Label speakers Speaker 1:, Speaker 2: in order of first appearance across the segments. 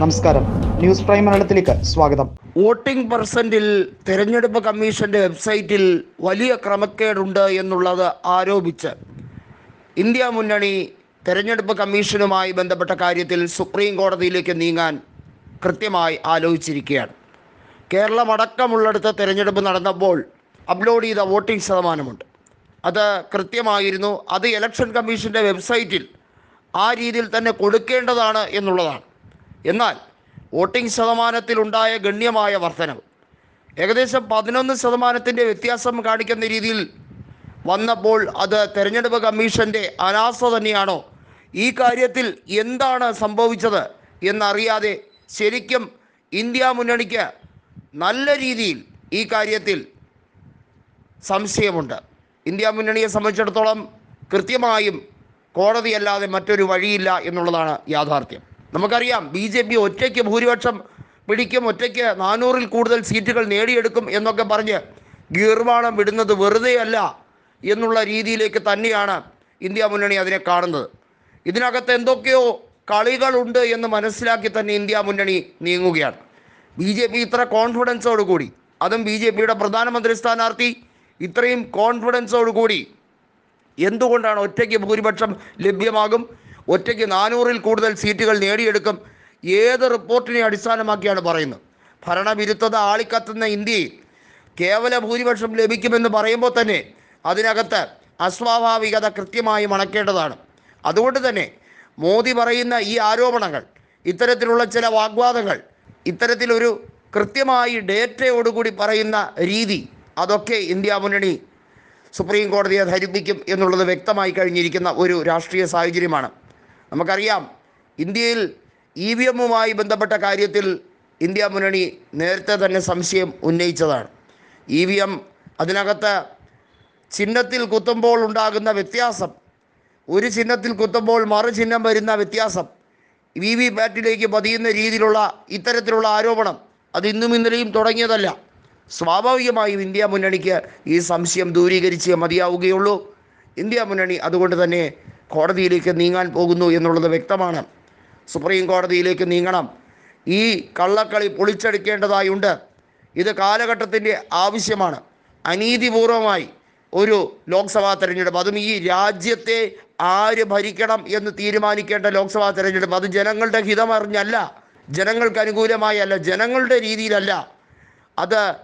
Speaker 1: നമസ്കാരം. News prime മലയാളത്തിലേക്ക് സ്വാഗതം.
Speaker 2: വോട്ടിംഗ് പെർസെന്റിൽ തെരഞ്ഞെടുപ്പ് കമ്മീഷന്റെ വെബ്സൈറ്റിൽ വലിയ ക്രമക്കേടുണ്ട് എന്നുള്ളത് ആരോപിച്ച് ഇന്ത്യ മുന്നണി തെരഞ്ഞെടുപ്പ് കമ്മീഷനുമായി ബന്ധപ്പെട്ട കാര്യത്തിൽ സുപ്രീം കോടതിയിലേക്ക് നീങ്ങാൻ കൃത്യമായി ആലോചിച്ചിരിക്കുകയാണ്. കേരളമടക്കമുള്ളിടത്ത് തിരഞ്ഞെടുപ്പ് നടന്നപ്പോൾ അപ്ലോഡ് ചെയ്ത വോട്ടിംഗ് ശതമാനമുണ്ട്. അത് കൃത്യമായിരുന്നു. അത് ഇലക്ഷൻ കമ്മീഷന്റെ വെബ്സൈറ്റിൽ ആ രീതിയിൽ തന്നെ കൊടുക്കേണ്ടതാണ് എന്നുള്ളതാണ്. എന്നാൽ വോട്ടിംഗ് ശതമാനത്തിലുണ്ടായ ഗണ്യമായ വർധനവ്. ഏകദേശം പതിനൊന്ന് ശതമാനത്തിന്റെ വ്യത്യാസം കാണിക്കുന്ന രീതിയിൽ വന്നപ്പോൾ അത് തെരഞ്ഞെടുപ്പ് കമ്മീഷന്റെ അനാസ്ഥ തന്നെയാണോ? ഈ കാര്യത്തിൽ എന്താണ് സംഭവിച്ചത് എന്നറിയാതെ ശരിക്കും ഇന്ത്യ മുന്നണിക്ക് നല്ല രീതിയിൽ ഈ കാര്യത്തിൽ സംശയമുണ്ട്. ഇന്ത്യ മുന്നണിയെ സംബന്ധിച്ചിടത്തോളം കൃത്യമായും കോടതിയല്ലാതെ മറ്റൊരു വഴിയില്ല എന്നുള്ളതാണ് യാഥാർത്ഥ്യം. നമുക്കറിയാം ബി ജെ പി ഒറ്റയ്ക്ക് ഭൂരിപക്ഷം പിടിക്കും ഒറ്റയ്ക്ക് നാനൂറിൽ കൂടുതൽ സീറ്റുകൾ നേടിയെടുക്കും എന്നൊക്കെ പറഞ്ഞ് ഗീർവാണം വിടുന്നത് വെറുതെയല്ല എന്നുള്ള രീതിയിലേക്ക് തന്നെയാണ് ഇന്ത്യ മുന്നണി അതിനെ കാണുന്നത്. ഇതിനകത്ത് എന്തൊക്കെയോ കളികളുണ്ട് എന്ന് മനസ്സിലാക്കി തന്നെ ഇന്ത്യ മുന്നണി നീങ്ങുകയാണ്. ബി ജെ പി ഇത്ര കോൺഫിഡൻസോടുകൂടി അതും ബി ജെ പിയുടെ പ്രധാനമന്ത്രി സ്ഥാനാർത്ഥി ഇത്രയും കോൺഫിഡൻസോടുകൂടി എന്തുകൊണ്ടാണ് ഒറ്റയ്ക്ക് ഭൂരിപക്ഷം ലഭ്യമാകും? ഒറ്റയ്ക്ക് നാനൂറിൽ കൂടുതൽ സീറ്റുകൾ നേടിയെടുക്കും. ഏത് റിപ്പോർട്ടിനെ അടിസ്ഥാനമാക്കിയാണ് പറയുന്നത്? ഭരണവിരുദ്ധത ആളിക്കത്തുന്ന ഇന്ത്യയിൽ കേവല ഭൂരിപക്ഷം ലഭിക്കുമെന്ന് പറയുമ്പോൾ തന്നെ അതിനകത്ത് അസ്വാഭാവികത കൃത്യമായി മണക്കേണ്ടതാണ്. അതുകൊണ്ട് തന്നെ മോദി പറയുന്ന ഈ ആരോപണങ്ങൾ ഇത്തരത്തിലുള്ള ചില വാഗ്വാദങ്ങൾ ഇത്തരത്തിലൊരു കൃത്യമായി ഡേറ്റയോടുകൂടി പറയുന്ന രീതി അതൊക്കെ ഇന്ത്യ മുന്നണി സുപ്രീം കോടതിയെ ധരിപ്പിക്കും എന്നുള്ളത് വ്യക്തമായി കഴിഞ്ഞിരിക്കുന്ന ഒരു രാഷ്ട്രീയ സാഹചര്യമാണ്. നമുക്കറിയാം ഇന്ത്യയിൽ ഇ വി എമ്മുമായി ബന്ധപ്പെട്ട കാര്യത്തിൽ ഇന്ത്യ മുന്നണി നേരത്തെ തന്നെ സംശയം ഉന്നയിച്ചതാണ്. ഇ വി എം അതിനകത്ത് ചിഹ്നത്തിൽ കുത്തുമ്പോൾ ഉണ്ടാകുന്ന വ്യത്യാസം ഒരു ചിഹ്നത്തിൽ കുത്തുമ്പോൾ മറു ചിഹ്നം വരുന്ന വ്യത്യാസം വി വി പാറ്റിലേക്ക് പതിയുന്ന രീതിയിലുള്ള ഇത്തരത്തിലുള്ള ആരോപണം അത് ഇന്നും ഇന്നലെയും തുടങ്ങിയതല്ല. സ്വാഭാവികമായും ഇന്ത്യ മുന്നണിക്ക് ഈ സംശയം ദൂരീകരിച്ചേ മതിയാവുകയുള്ളൂ. ഇന്ത്യ മുന്നണി അതുകൊണ്ട് തന്നെ കോടതിയിലേക്ക് നീങ്ങാൻ പോകുന്നു എന്നുള്ളത് വ്യക്തമാണ്. സുപ്രീം കോടതിയിലേക്ക് നീങ്ങണം. ഈ കള്ളക്കളി പൊളിച്ചെടുക്കേണ്ടതായുണ്ട്. ഇത് കാലഘട്ടത്തിന്റെ ആവശ്യമാണ്. അനീതിപൂർവമായി ഒരു ലോക്സഭാ തെരഞ്ഞെടുപ്പ്. അതും ഈ രാജ്യത്തെ ആര് ഭരിക്കണം എന്ന് തീരുമാനിക്കേണ്ട ലോക്സഭാ തെരഞ്ഞെടുപ്പ്. അത് ജനങ്ങളുടെ ഹിതമറിഞ്ഞല്ല. ജനങ്ങൾക്ക് അനുകൂലമായി അല്ല ജനങ്ങളുടെ രീതിയിലല്ല. അത്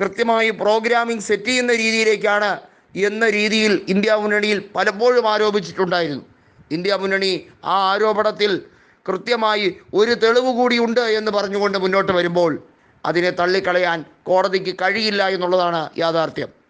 Speaker 2: കൃത്യമായി പ്രോഗ്രാമിംഗ് സെറ്റ് ചെയ്യുന്ന രീതിയിലേക്കാണ് എന്ന രീതിയിൽ ഇന്ത്യ മുന്നണിയിൽ പലപ്പോഴും ആരോപിച്ചിട്ടുണ്ടായിരുന്നു. ഇന്ത്യ മുന്നണി ആ ആരോപണത്തിൽ കൃത്യമായി ഒരു തെളിവ് കൂടിയുണ്ട് എന്ന് പറഞ്ഞുകൊണ്ട് മുന്നോട്ട് വരുമ്പോൾ അതിനെ തള്ളിക്കളയാൻ കോടതിക്ക് കഴിയില്ല എന്നുള്ളതാണ് യാഥാർത്ഥ്യം.